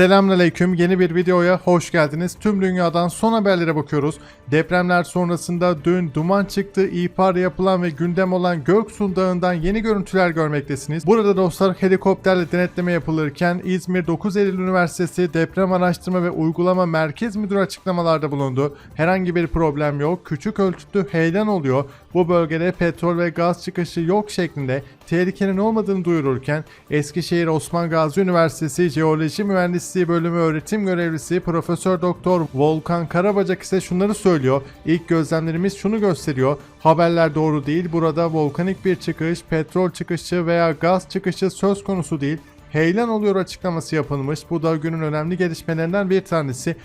Selamünaleyküm. Yeni bir videoya hoş geldiniz. Tüm dünyadan son haberlere bakıyoruz. Depremler sonrasında dün duman çıktı, ihbar yapılan ve gündem olan Göksun Dağı'ndan yeni görüntüler görmektesiniz. Burada dostlar helikopterle denetleme yapılırken İzmir 9 Eylül Üniversitesi Deprem Araştırma ve Uygulama Merkez Müdürü açıklamalarda bulundu. Herhangi bir problem yok. Küçük ölçütlü heyelan oluyor. Bu bölgede petrol ve gaz çıkışı yok şeklinde tehlikenin olmadığını duyururken Eskişehir Osman Gazi Üniversitesi Jeoloji Mühendisliği Bölümü öğretim görevlisi Profesör Doktor Volkan Karabacak ise şunları söylüyor. İlk gözlemlerimiz şunu gösteriyor. Haberler doğru değil. Burada volkanik bir çıkış, petrol çıkışı veya gaz çıkışı söz konusu değil. Heyelan oluyor açıklaması yapılmış. Bu da günün önemli gelişmelerinden bir tanesi.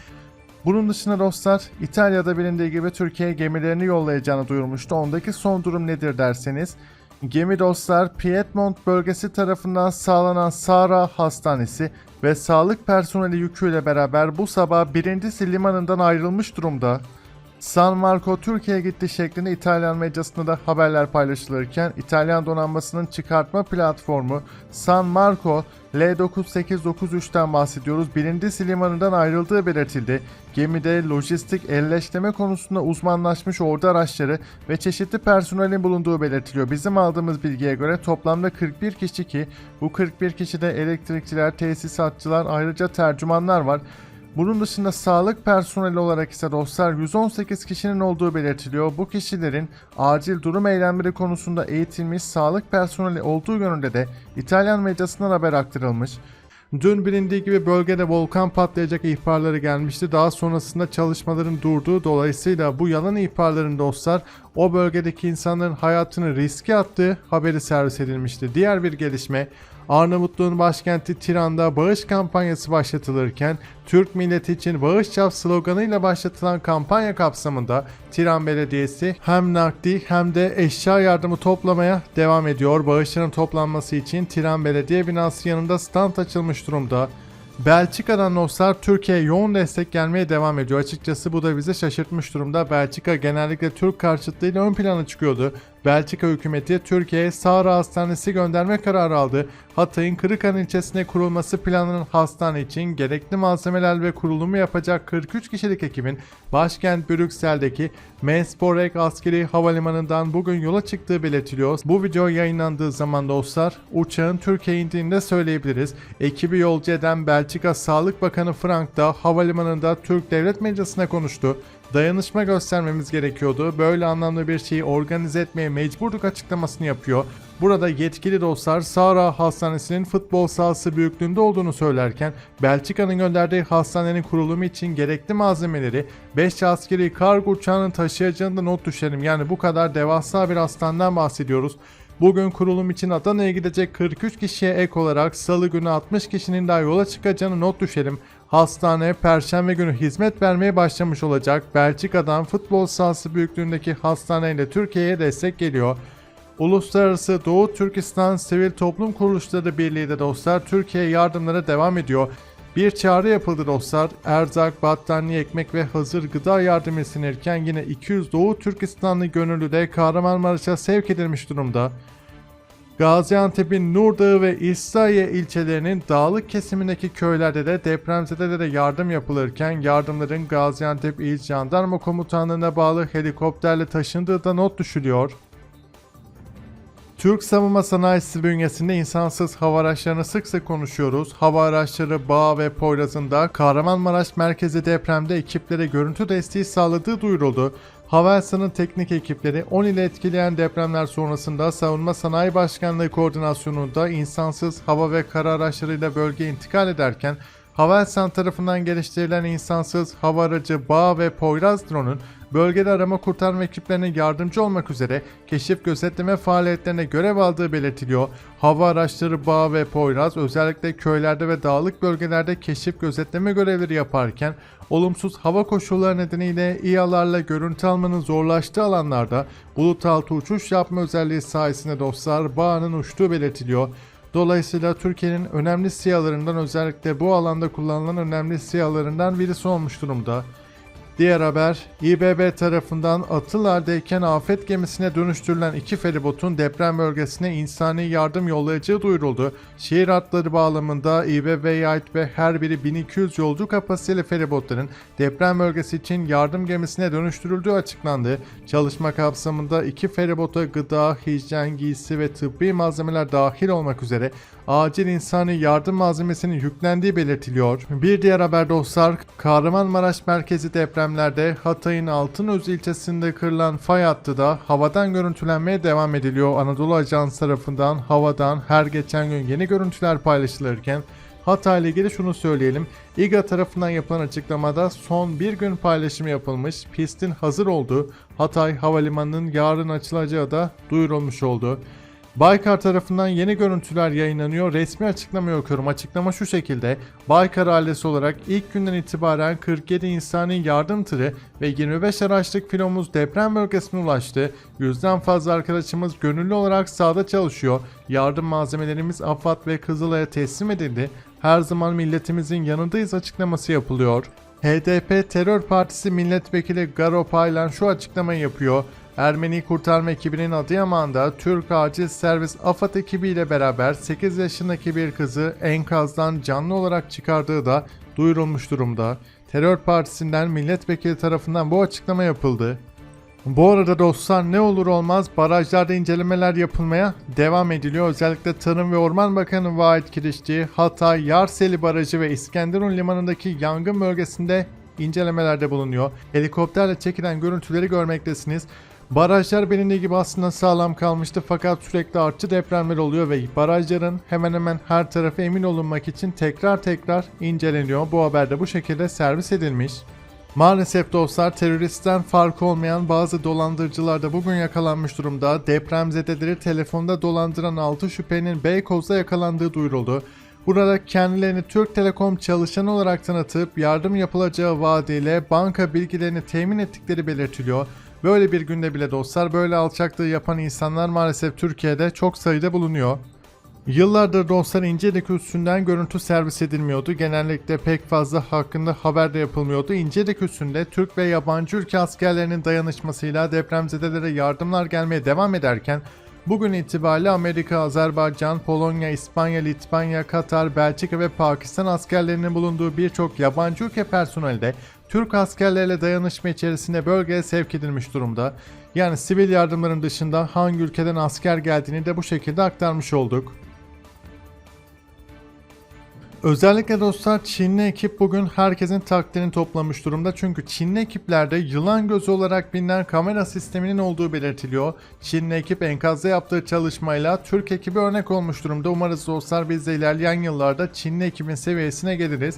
Bunun dışında dostlar İtalya'da bilindiği gibi Türkiye'ye gemilerini yollayacağını duyurmuştu. Ondaki son durum nedir derseniz Gemi dostlar Piedmont bölgesi tarafından sağlanan Sara Hastanesi ve sağlık personeli yüküyle beraber bu sabah birincisi limanından ayrılmış durumda. San Marco Türkiye'ye gitti şeklinde İtalyan medyasında da haberler paylaşılırken İtalyan donanmasının çıkartma platformu San Marco L9893'ten bahsediyoruz. Birincisi limanından ayrıldığı belirtildi. Gemide lojistik elleştirme konusunda uzmanlaşmış ordu araçları ve çeşitli personelin bulunduğu belirtiliyor. Bizim aldığımız bilgiye göre toplamda 41 kişi ki bu 41 kişide elektrikçiler, tesisatçılar ayrıca tercümanlar var. Bunun dışında sağlık personeli olarak ise dostlar 118 kişinin olduğu belirtiliyor. Bu kişilerin acil durum eylemleri konusunda eğitilmiş sağlık personeli olduğu yönünde de İtalyan medyasından haber aktarılmış. Dün bilindiği gibi bölgede volkan patlayacak ihbarları gelmişti. Daha sonrasında çalışmaların durduğu dolayısıyla bu yalan ihbarların dostlar o bölgedeki insanların hayatını riske attığı haberi servis edilmişti. Diğer bir gelişme Arnavutluğun başkenti Tiran'da bağış kampanyası başlatılırken Türk milleti için bağış yap sloganıyla başlatılan kampanya kapsamında Tiran Belediyesi hem nakdi hem de eşya yardımı toplamaya devam ediyor. Bağışların toplanması için Tiran Belediye binası yanında stand açılmış durumda. Belçika'dan dostlar Türkiye'ye yoğun destek gelmeye devam ediyor. Açıkçası bu da bizi şaşırtmış durumda. Belçika genellikle Türk karşıtlığıyla ön plana çıkıyordu. Belçika hükümeti Türkiye'ye Sağra Hastanesi gönderme kararı aldı. Hatay'ın Kırıkhan ilçesine kurulması planlanan hastane için gerekli malzemeler ve kurulumu yapacak 43 kişilik ekibin başkent Brüksel'deki Mensborek askeri havalimanından bugün yola çıktığı belirtiliyor. Bu video yayınlandığı zaman dostlar uçağın Türkiye'ye indiğini de söyleyebiliriz. Ekibi yolcu eden Belçika Sağlık Bakanı Frank da havalimanında Türk Devlet Meclisi'ne konuştu dayanışma göstermemiz gerekiyordu. Böyle anlamda bir şeyi organize etmeye mecburduk açıklamasını yapıyor. Burada yetkili dostlar Sara Hastanesi'nin futbol sahası büyüklüğünde olduğunu söylerken Belçika'nın gönderdiği hastanenin kurulumu için gerekli malzemeleri 5 askeri kargo uçağının taşıyacağını da not düşelim. Yani bu kadar devasa bir hastaneden bahsediyoruz. Bugün kurulum için Adana'ya gidecek 43 kişiye ek olarak salı günü 60 kişinin daha yola çıkacağını not düşelim. Hastane perşembe günü hizmet vermeye başlamış olacak. Belçika'dan futbol sahası büyüklüğündeki hastaneyle Türkiye'ye destek geliyor. Uluslararası Doğu Türkistan Sivil Toplum Kuruluşları Birliği de dostlar Türkiye yardımlara devam ediyor. Bir çağrı yapıldı dostlar. Erzak, battaniye, ekmek ve hazır gıda yardımı istenirken yine 200 Doğu Türkistanlı gönüllü de Kahramanmaraş'a sevk edilmiş durumda. Gaziantep'in Nurdağı ve İslahiye ilçelerinin dağlık kesimindeki köylerde de depremzedelere yardım yapılırken yardımların Gaziantep İl Jandarma Komutanlığı'na bağlı helikopterle taşındığı da not düşülüyor. Türk savunma sanayisi bünyesinde insansız hava araçlarını sık sık konuşuyoruz. Hava araçları Bağ ve Poyraz'ında Kahramanmaraş merkezi depremde ekiplere görüntü desteği sağladığı duyuruldu. Havelsan'ın teknik ekipleri 10 ile etkileyen depremler sonrasında Savunma Sanayi Başkanlığı koordinasyonunda insansız hava ve kara araçlarıyla bölgeye intikal ederken Havelsan tarafından geliştirilen insansız hava aracı Bağ ve Poyraz drone'un bölgede arama kurtarma ekiplerine yardımcı olmak üzere keşif gözetleme faaliyetlerine görev aldığı belirtiliyor. Hava araçları Bağ ve Poyraz özellikle köylerde ve dağlık bölgelerde keşif gözetleme görevleri yaparken olumsuz hava koşulları nedeniyle İHA'larla görüntü almanın zorlaştığı alanlarda bulut altı uçuş yapma özelliği sayesinde dostlar Bağ'ın uçtuğu belirtiliyor. Dolayısıyla Türkiye'nin önemli siyalarından özellikle bu alanda kullanılan önemli siyalarından birisi olmuş durumda. Diğer haber, İBB tarafından Atıl afet gemisine dönüştürülen iki feribotun deprem bölgesine insani yardım yollayacağı duyuruldu. Şehir hatları bağlamında İBB'ye ait ve her biri 1200 yolcu kapasiteli feribotların deprem bölgesi için yardım gemisine dönüştürüldüğü açıklandı. Çalışma kapsamında iki feribota gıda, hijyen, giysi ve tıbbi malzemeler dahil olmak üzere acil insani yardım malzemesinin yüklendiği belirtiliyor. Bir diğer haber dostlar, Kahramanmaraş merkezi depremlerde Hatay'ın Altınöz ilçesinde kırılan fay hattı da havadan görüntülenmeye devam ediliyor. Anadolu Ajans tarafından havadan her geçen gün yeni görüntüler paylaşılırken Hatay ile ilgili şunu söyleyelim. İGA tarafından yapılan açıklamada son bir gün paylaşımı yapılmış, pistin hazır olduğu Hatay Havalimanı'nın yarın açılacağı da duyurulmuş oldu. Baykar tarafından yeni görüntüler yayınlanıyor. Resmi açıklama okuyorum. Açıklama şu şekilde. Baykar ailesi olarak ilk günden itibaren 47 insani yardım tırı ve 25 araçlık filomuz deprem bölgesine ulaştı. Yüzden fazla arkadaşımız gönüllü olarak sahada çalışıyor. Yardım malzemelerimiz AFAD ve Kızılay'a teslim edildi. Her zaman milletimizin yanındayız açıklaması yapılıyor. HDP Terör Partisi Milletvekili Garo Paylan şu açıklamayı yapıyor. Ermeni kurtarma ekibinin Adıyaman'da Türk Acil Servis AFAD ekibiyle beraber 8 yaşındaki bir kızı enkazdan canlı olarak çıkardığı da duyurulmuş durumda. Terör Partisi'nden milletvekili tarafından bu açıklama yapıldı. Bu arada dostlar ne olur olmaz barajlarda incelemeler yapılmaya devam ediliyor. Özellikle Tarım ve Orman Bakanı Vahit Kirişçi, Hatay, Yarseli Barajı ve İskenderun Limanı'ndaki yangın bölgesinde incelemelerde bulunuyor. Helikopterle çekilen görüntüleri görmektesiniz. Barajlar bilindiği gibi aslında sağlam kalmıştı fakat sürekli artçı depremler oluyor ve barajların hemen hemen her tarafı emin olunmak için tekrar tekrar inceleniyor. Bu haber de bu şekilde servis edilmiş. Maalesef dostlar teröristten farkı olmayan bazı dolandırıcılar da bugün yakalanmış durumda. Depremzedeleri telefonda dolandıran 6 şüphenin Beykoz'da yakalandığı duyuruldu. Burada kendilerini Türk Telekom çalışanı olarak tanıtıp yardım yapılacağı vaadiyle banka bilgilerini temin ettikleri belirtiliyor. Böyle bir günde bile dostlar böyle alçaklığı yapan insanlar maalesef Türkiye'de çok sayıda bulunuyor. Yıllardır dostlar İncirlik üssünden görüntü servis edilmiyordu. Genellikle pek fazla hakkında haber de yapılmıyordu. İncirlik üssünde Türk ve yabancı ülke askerlerinin dayanışmasıyla depremzedelere yardımlar gelmeye devam ederken Bugün itibariyle Amerika, Azerbaycan, Polonya, İspanya, Litvanya, Katar, Belçika ve Pakistan askerlerinin bulunduğu birçok yabancı ülke personeli de Türk askerlerle dayanışma içerisinde bölgeye sevk edilmiş durumda. Yani sivil yardımların dışında hangi ülkeden asker geldiğini de bu şekilde aktarmış olduk. Özellikle dostlar Çinli ekip bugün herkesin takdirini toplamış durumda. Çünkü Çinli ekiplerde yılan gözü olarak bilinen kamera sisteminin olduğu belirtiliyor. Çinli ekip enkazda yaptığı çalışmayla Türk ekibi örnek olmuş durumda. Umarız dostlar biz de ilerleyen yıllarda Çinli ekibin seviyesine geliriz.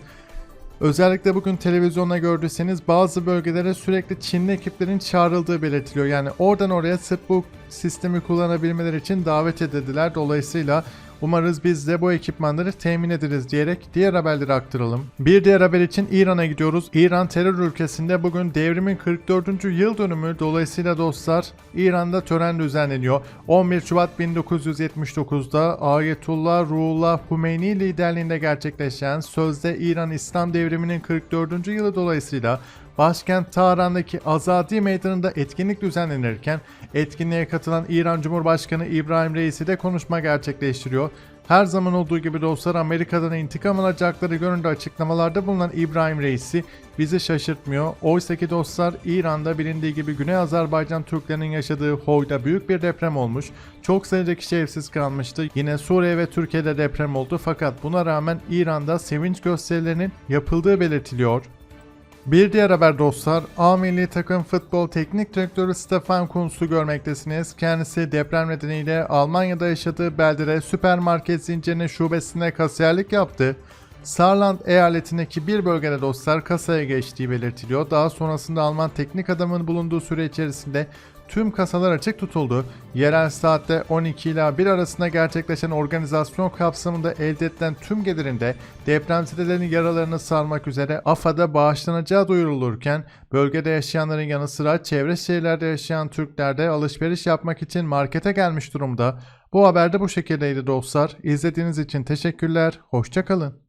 Özellikle bugün televizyonda gördüyseniz bazı bölgelere sürekli Çinli ekiplerin çağrıldığı belirtiliyor. Yani oradan oraya sırf bu sistemi kullanabilmeleri için davet edildiler. Dolayısıyla umarız biz de bu ekipmanları temin ederiz diyerek diğer haberleri aktaralım. Bir diğer haber için İran'a gidiyoruz. İran terör ülkesinde bugün devrimin 44. yıl dönümü dolayısıyla dostlar İran'da tören düzenleniyor. 11 Şubat 1979'da Ayetullah Ruhullah Hümeyni liderliğinde gerçekleşen sözde İran İslam devriminin 44. yılı dolayısıyla Başkent Tahran'daki Azadi Meydanı'nda etkinlik düzenlenirken etkinliğe katılan İran Cumhurbaşkanı İbrahim Reisi de konuşma gerçekleştiriyor. Her zaman olduğu gibi dostlar Amerika'dan intikam alacakları yönünde açıklamalarda bulunan İbrahim Reisi bizi şaşırtmıyor. Oysa ki dostlar İran'da bilindiği gibi Güney Azerbaycan Türklerinin yaşadığı Hoy'da büyük bir deprem olmuş. Çok sayıda kişi evsiz kalmıştı. Yine Suriye ve Türkiye'de deprem oldu fakat buna rağmen İran'da sevinç gösterilerinin yapıldığı belirtiliyor. Bir diğer haber dostlar, A milli takım futbol teknik direktörü Stefan Kunz'u görmektesiniz. Kendisi deprem nedeniyle Almanya'da yaşadığı beldede süpermarket zincirinin şubesinde kasiyerlik yaptı. Saarland eyaletindeki bir bölgede dostlar kasaya geçtiği belirtiliyor. Daha sonrasında Alman teknik adamın bulunduğu süre içerisinde tüm kasalar açık tutuldu. Yerel saatte 12 ila 1 arasında gerçekleşen organizasyon kapsamında elde edilen tüm gelirinde depremzedelerin yaralarını sarmak üzere AFAD'a bağışlanacağı duyurulurken bölgede yaşayanların yanı sıra çevre şehirlerde yaşayan Türkler de alışveriş yapmak için markete gelmiş durumda. Bu haber de bu şekildeydi dostlar. İzlediğiniz için teşekkürler. Hoşçakalın.